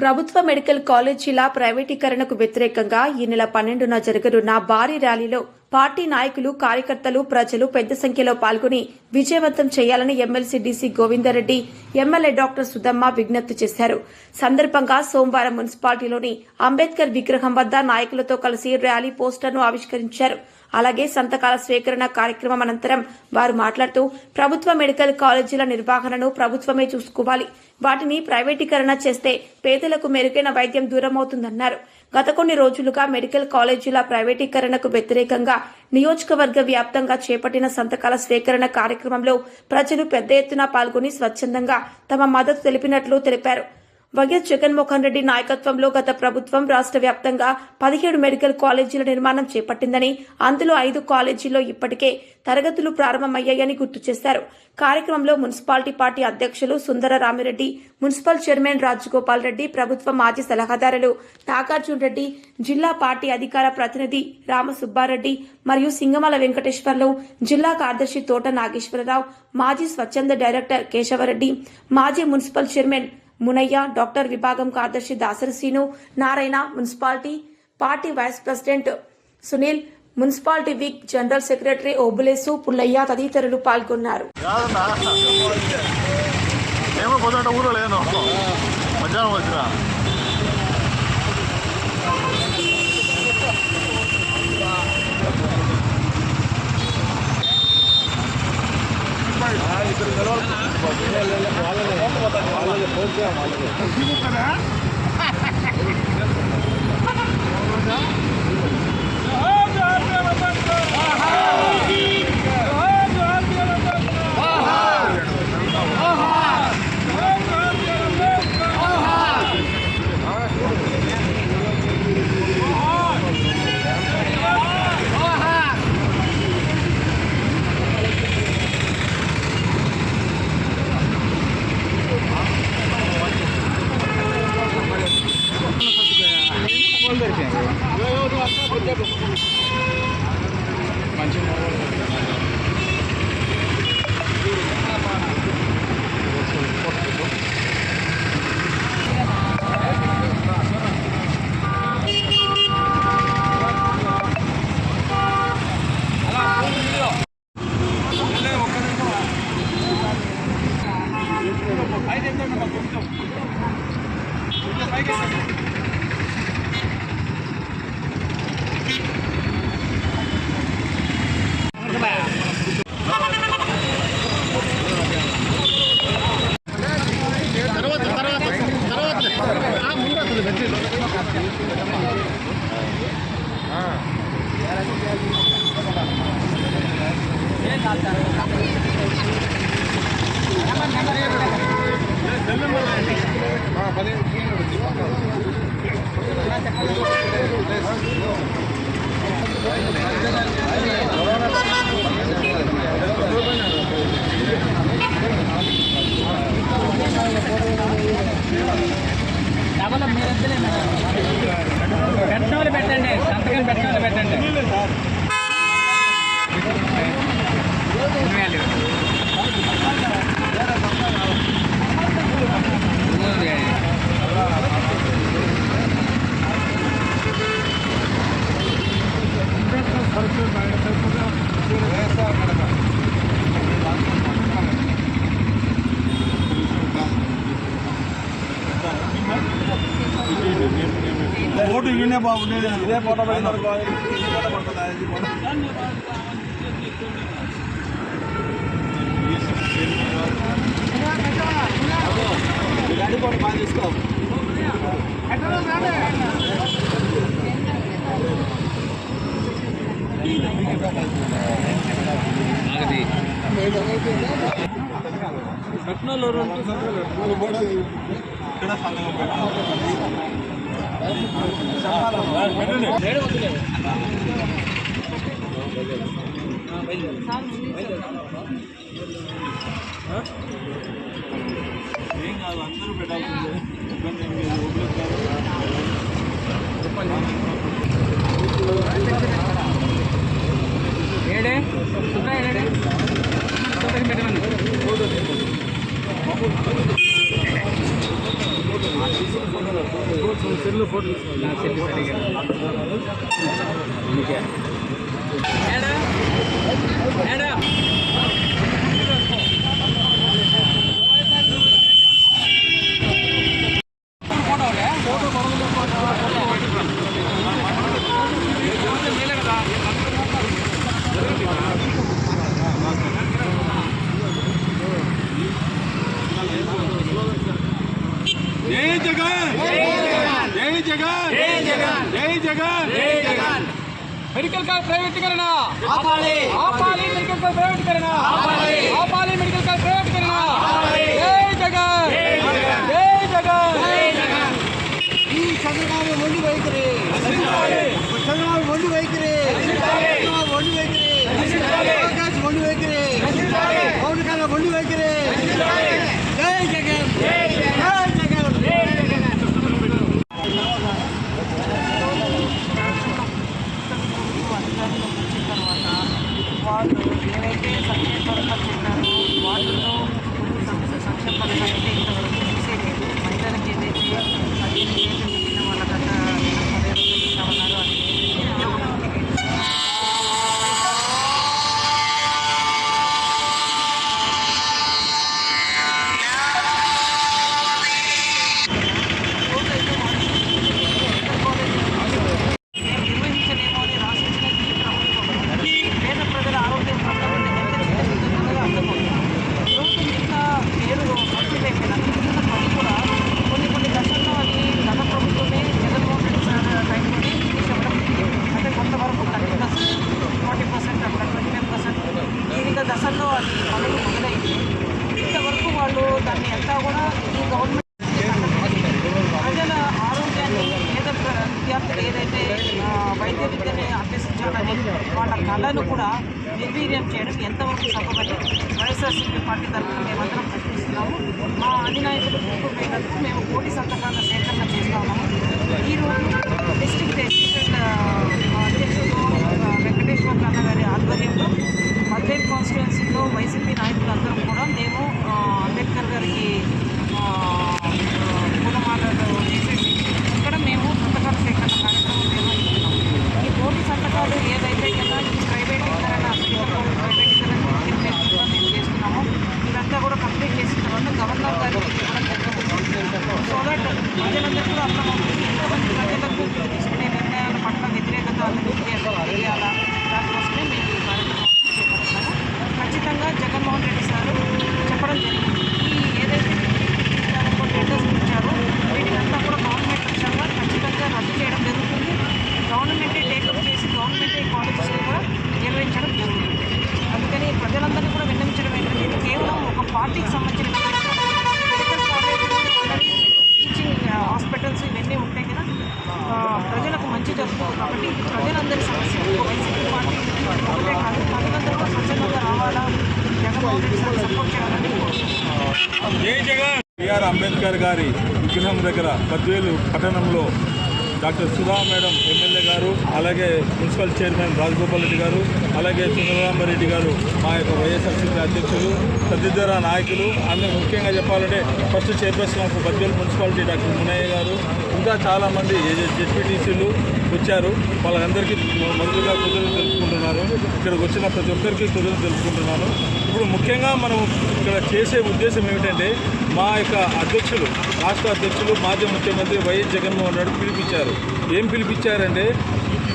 ప్రభుత్వ మెడికల్ కాలేజీల ప్రైవేటీకరణకు వ్యతిరేకంగా ఈ నెల పన్నెండున జరగనున్న భారీ ర్యాలీలో పార్టీ నాయకులు కార్యకర్తలు ప్రజలు పెద్ద సంఖ్యలో పాల్గొని విజయవంతం చేయాలని MLC DC Govindareddy MLA doctor Sudhamma విజ్ఞప్తి చేశారు. సందర్భంగా సోమవారం మున్సిపాలిటీలోని అంబేద్కర్ విగ్రహం వద్ద నాయకులతో కలిసి ర్యాలీ పోస్టర్ను ఆవిష్కరించారు. అలాగే సంతకాల స్వీకరణ కార్యక్రమం అనంతరం వారు మాట్లాడుతూ ప్రభుత్వ మెడికల్ కాలేజీల నిర్వహణను ప్రభుత్వమే చూసుకోవాలి. వాటిని ప్రైవేటీకరణ చేస్తే పేదలకు మెరుగైన వైద్యం దూరమవుతుందన్నారు. గత కొన్ని రోజులుగా మెడికల్ కాలేజీల ప్రైవేటీకరణకు వ్యతిరేకంగా నియోజకవర్గ వ్యాప్తంగా చేపట్టిన సంతకాల స్వీకరణ కార్యక్రమంలో ప్రజలు పెద్ద ఎత్తున పాల్గొని స్వచ్ఛందంగా తమ మద్దతు తెలిపినట్లు తెలిపారు. వైఎస్ జగన్మోహన్ రెడ్డి నాయకత్వంలో గత ప్రభుత్వం రాష్ట్ర వ్యాప్తంగా పదిహేడు మెడికల్ కాలేజీల నిర్మాణం చేపట్టిందని అందులో ఐదు కాలేజీల్లో ఇప్పటికే తరగతులు ప్రారంభమయ్యాయని గుర్తు చేశారు. కార్యక్రమంలో మున్సిపాలిటీ పార్టీ అధ్యక్షులు సుందర రామిరెడ్డి మున్సిపల్ చైర్మన్ రాజగోపాల్ రెడ్డి ప్రభుత్వ మాజీ సలహాదారులు నాగార్జున రెడ్డి జిల్లా పార్టీ అధికార ప్రతినిధి రామసుబ్బారెడ్డి మరియు సింగమల వెంకటేశ్వర్లు జిల్లా కార్యదర్శి తోట నాగేశ్వరరావు మాజీ స్వచ్ఛంద డైరెక్టర్ కేశవరెడ్డి మాజీ మున్సిపల్ చైర్మన్ మునయ్య డాక్టర్ విభాగం కార్యదర్శి Dasari Sreenu Narayana municipality party vice president Sunil municipality week general secretary Obulesu Pullayya తదితరులు పాల్గొన్నారు. కాదన్నా ఊరు లేను. మధ్యాహ్నం వచ్చిన. ఇద్దరు పిల్లలు వాళ్ళని వాళ్ళని ఫోన్ చేయాలి వాళ్ళని Gracias. Thank you. ఓటు ఇన్నే బాగుండేది ఇదే ఫోటో పడింది ఏం కాదు అందరూ పెట్టాల్సిందే ఇబ్బంది ఏం లేదు ఓపెన్ ఏడే? సుబ్బా ఏడే? పెట్టమని సెల్ ఫోటో నా సెల్లు సరిగా మేడం మేడం ప్రైవేటీకరణ ఆపాలి. ఆపాలి. మెడికల్ కాల్ ప్రైవేటీకరణ కూడా ఈ గవర్నమెంట్ ప్రజల ఆరోగ్యాన్ని పేద విద్యార్థులు ఏదైతే వైద్య విద్యని అభ్యసించాలని వాళ్ళ కళను కూడా నిర్వీర్యం చేయడం ఎంతవరకు సభమని వైఎస్ఆర్సీపీ పార్టీ తరఫున మేమందరం ప్రశ్నిస్తున్నాము. మా అధినాయకులు ముందుకు మేము కోటి సంతకాల సేకరణ చేస్తా ఉన్నాము. ఈరోజు డిస్ట్రిక్ట్ అసిస్టెంట్ అధ్యక్షుడు వెంకటేశ్వర కన్న గారి ఆధ్వర్యంలో మద్వేల్ కాన్స్టిట్యున్సీలో వైసీపీ నాయకులందరం కూడా మేము ఆ, అంబేద్కర్ గారికి ఆ, పూలమాలలు వేసేసి ఇక్కడ మేము సంతకాల సేకరణ కార్యక్రమం నిర్వహిస్తున్నాం ఈ కోటి సంతకాలు ఏదైతే కదా ఈ ప్రైవేటీకరణ ప్రైవేటీకరణ కింద మేము చేస్తున్నామో ఇదంతా కూడా కంప్లీట్ చేసిన తర్వాత గవర్నర్ గారికి ఇవ్వడం జరుగుతుంది సో దట్ ప్రజలందరూ కూడా అర్థమవుతుంది ఎంతమంది ప్రజలకు తీసుకునే నిర్ణయాల పట్ల వ్యతిరేకత అనేది తెలియాలా దానికోసమే మేము ఈ కార్యక్రమం చేపడతాము ఖచ్చితంగా జగన్మోహన్ రెడ్డి సార్ చెప్పడం జరిగింది ఈ ఏదైతే టెండర్స్ ఇచ్చారో వీటినంతా కూడా గవర్నమెంట్ పక్షంగా ఖచ్చితంగా రద్దు చేయడం జరుగుతుంది గవర్నమెంటే టేకప్ చేసి గవర్నమెంటే కాలేజెస్ని కూడా నిర్వహించడం జరుగుతుంది అందుకని ప్రజలందరినీ కూడా విన్నవించడం ఏంటంటే ఇది కేవలం ఒక పార్టీకి సంబంధించిన విషయం కాదు. మెడికల్ కాలేజీలు అలాగే టీచింగ్ హాస్పిటల్స్ ఇవన్నీ ఉంటాయి కదా ఆ, ప్రజలకు మంచి జరుగుతుంది కాబట్టి ఇది ప్రజలందరి సమస్య వైసీపీ పార్టీ ఒకటే కాదు ప్రజలందరూ కూడా స్వచ్ఛందంగా రావాలా? జగన్మోహన్ రెడ్డి సార్ సపోర్ట్ చేయాలని బిఆర్ అంబేద్కర్ గారి విగ్రహం దగ్గర పద్వేలు పట్టణంలో డాక్టర్ సుధా మేడం ఎమ్మెల్యే గారు అలాగే మున్సిపల్ చైర్మన్ రాజగోపాల్ రెడ్డి గారు అలాగే సుందరరామరెడ్డి గారు మా యొక్క వైఎస్ఆర్సీపీ అధ్యక్షులు తదితర నాయకులు అందరూ ముఖ్యంగా చెప్పాలంటే first chairperson of Badvel municipality doctor Munayya గారు ఇంకా చాలామంది జెడ్పీటీసీలు వచ్చారు. వాళ్ళందరికీ మొదలుగా కృతజ్ఞతలు తెలుసుకుంటున్నారు. ఇక్కడికి వచ్చిన ప్రతి ఒక్కరికి కృతజ్ఞతలు తెలుపుకుంటున్నాను ఇప్పుడు ముఖ్యంగా మనం ఇక్కడ చేసే ఉద్దేశం ఏమిటంటే మా యొక్క అధ్యక్షులు రాష్ట్ర అధ్యక్షులు మాజీ ముఖ్యమంత్రి వైఎస్ జగన్మోహన్ రెడ్డి పిలిపించారు. ఏం పిలిపించారంటే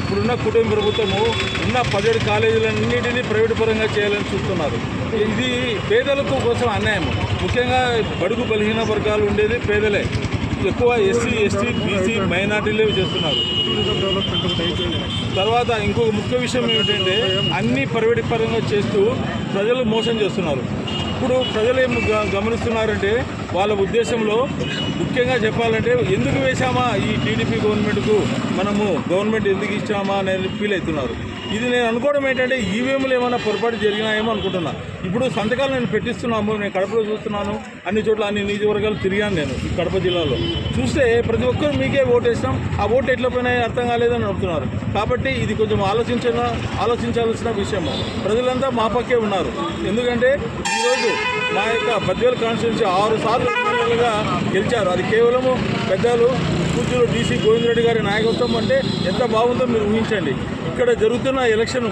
ఇప్పుడున్న కుటుంబ ప్రభుత్వము ఉన్న పదిహేడు కాలేజీలన్నింటినీ ప్రైవేటు పరంగా చేయాలని చూస్తున్నారు. ఇది పేదలకు కోసం అన్యాయం ముఖ్యంగా బడుగు బలహీన వర్గాలు ఉండేది పేదలే. ఎక్కువ ఎస్సీ ఎస్టీ బీసీ మైనార్టీలే చేస్తున్నారు. తర్వాత ఇంకొక ముఖ్య విషయం ఏమిటంటే అన్ని ప్రైవేట్ పరంగా చేస్తూ ప్రజలు మోసం చేస్తున్నారు. ఇప్పుడు ప్రజలు ఏం గ- గమనిస్తున్నారంటే వాళ్ళ ఉద్దేశంలో ముఖ్యంగా చెప్పాలంటే ఎందుకు వేశామా ఈ టీడీపీ గవర్నమెంట్కు మనము గవర్నమెంట్ ఎందుకు ఇచ్చామా అనేది ఫీల్ అవుతున్నారు. ఇది నేను అనుకోవడం ఏంటంటే ఈవీఎంలు ఏమైనా పొరపాటు జరిగినాయేమో అనుకుంటున్నా. ఇప్పుడు సంతకాలు నేను పెట్టిస్తున్నాము నేను కడపలో చూస్తున్నాను అన్ని చోట్ల అన్ని నియోజకవర్గాలు తిరిగాను నేను ఈ కడప జిల్లాలో. చూస్తే ప్రతి ఒక్కరు మీకే ఓటు వేసినాం ఆ ఓటు ఎట్లా పోయినాయి అర్థం కాలేదని అడుగుతున్నారు కాబట్టి ఇది కొంచెం ఆలోచించిన ఆలోచించాల్సిన విషయం ప్రజలంతా మా పక్కే ఉన్నారు. ఎందుకంటే ఈరోజు మా యొక్క బద్వేల్ కాన్స్టిట్యూన్సీ ఆరు సార్లు గెలిచారు. అది కేవలము పెద్దలు పూజ్యులు డీసీ గోవిందరెడ్డి గారి నాయకత్వం అంటే ఎంత బాగుందో మీరు ఊహించండి. ఇక్కడ జరుగుతున్న ఎలక్షన్